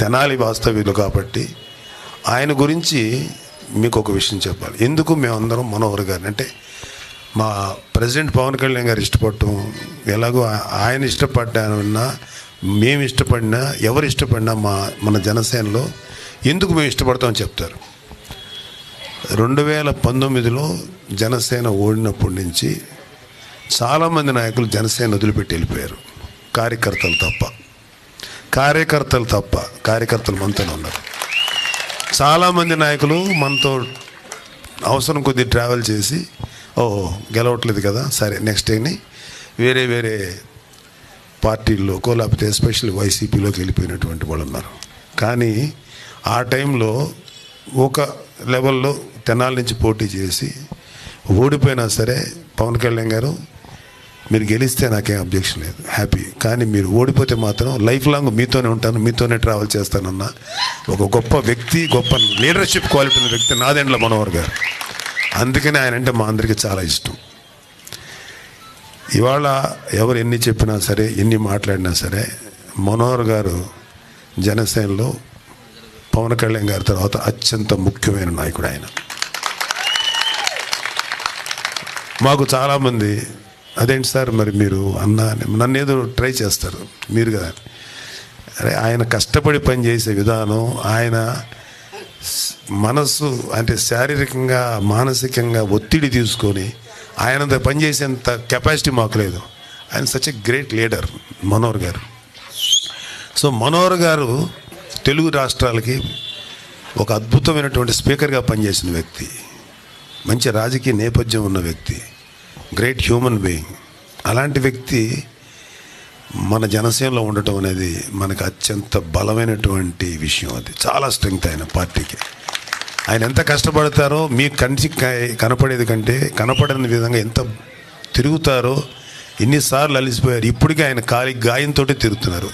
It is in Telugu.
తెనాలి వాస్తవ్యులు కాబట్టి ఆయన గురించి మీకు ఒక విషయం చెప్పాలి. ఎందుకు మేమందరం మనోహర్ గారిని? అంటే మా ప్రెసిడెంట్ పవన్ కళ్యాణ్ గారు ఇష్టపడటం ఎలాగో ఆయన ఇష్టపడ్డా మేము ఇష్టపడినా ఎవరు ఇష్టపడినా మా మన జనసేనలో ఎందుకు మేము ఇష్టపడతామని చెప్తారు. రెండు వేల పంతొమ్మిదిలో జనసేన ఓడినప్పటి నుంచి చాలామంది నాయకులు జనసేన వదిలిపెట్టి వెళ్ళిపోయారు. కార్యకర్తలు తప్ప. కార్యకర్తలు తప్ప కార్యకర్తలు మనతోనే ఉన్నారు. చాలామంది నాయకులు మనతో అవసరం కొద్ది ట్రావెల్ చేసి ఓ గెలవట్లేదు కదా సరే నెక్స్ట్ అని వేరే వేరే పార్టీల్లోకో లేకపోతే ఎస్పెషల్లీ వైసీపీలోకి వెళ్ళిపోయినటువంటి వాళ్ళు ఉన్నారు. కానీ ఆ టైంలో ఒక లెవెల్లో తెనాల నుంచి పోటీ చేసి ఓడిపోయినా సరే పవన్ కళ్యాణ్ గారు మీరు గెలిస్తే నాకేం అబ్జెక్షన్ లేదు. హ్యాపీ కానీ మీరు ఓడిపోతే మాత్రం లైఫ్ లాంగ్ మీతోనే ఉంటాను మీతోనే ట్రావెల్ చేస్తానన్న ఒక గొప్ప వ్యక్తి గొప్ప లీడర్షిప్ క్వాలిటీ ఉన్న వ్యక్తి నాదెండ్ల మనోహర్ గారు. అందుకని ఆయన అంటే మా అందరికీ చాలా ఇష్టం. ఇవాళ ఎవరు ఎన్ని చెప్పినా సరే ఎన్ని మాట్లాడినా సరే మనోహర్ గారు జనసేనలో పవన్ కళ్యాణ్ గారి తర్వాత అత్యంత ముఖ్యమైన నాయకుడు ఆయన. మాకు చాలామంది అదేంటి సార్ మరి మీరు అన్న నన్ను ఏదో ట్రై చేస్తారు మీరు కదా. అరే ఆయన కష్టపడి పనిచేసే విధానం ఆయన మనసు అంటే శారీరకంగా మానసికంగా ఒత్తిడి తీసుకొని ఆయన పనిచేసేంత కెపాసిటీ మాకు లేదు. ఆయన such a great leader Manohar garu. So Manohar గారు తెలుగు రాష్ట్రాలకి ఒక అద్భుతమైనటువంటి స్పీకర్గా పనిచేసిన వ్యక్తి. మంచి రాజకీయ నేపథ్యం ఉన్న వ్యక్తి. గ్రేట్ హ్యూమన్ బీయింగ్ అలాంటి వ్యక్తి మన జనసేనలో ఉండటం అనేది మనకు అత్యంత బలమైనటువంటి విషయం అది. చాలా స్ట్రెంగ్త్ ఆయన పార్టీకి. ఆయన ఎంత కష్టపడతారో మీ కంటికి కనపడేది కంటే కనపడని విధంగా ఎంత తిరుగుతారో ఎన్నిసార్లు అలిసిపోయారు ఇప్పటికీ ఆయన కాలి గాయంతో తిరుగుతున్నారు.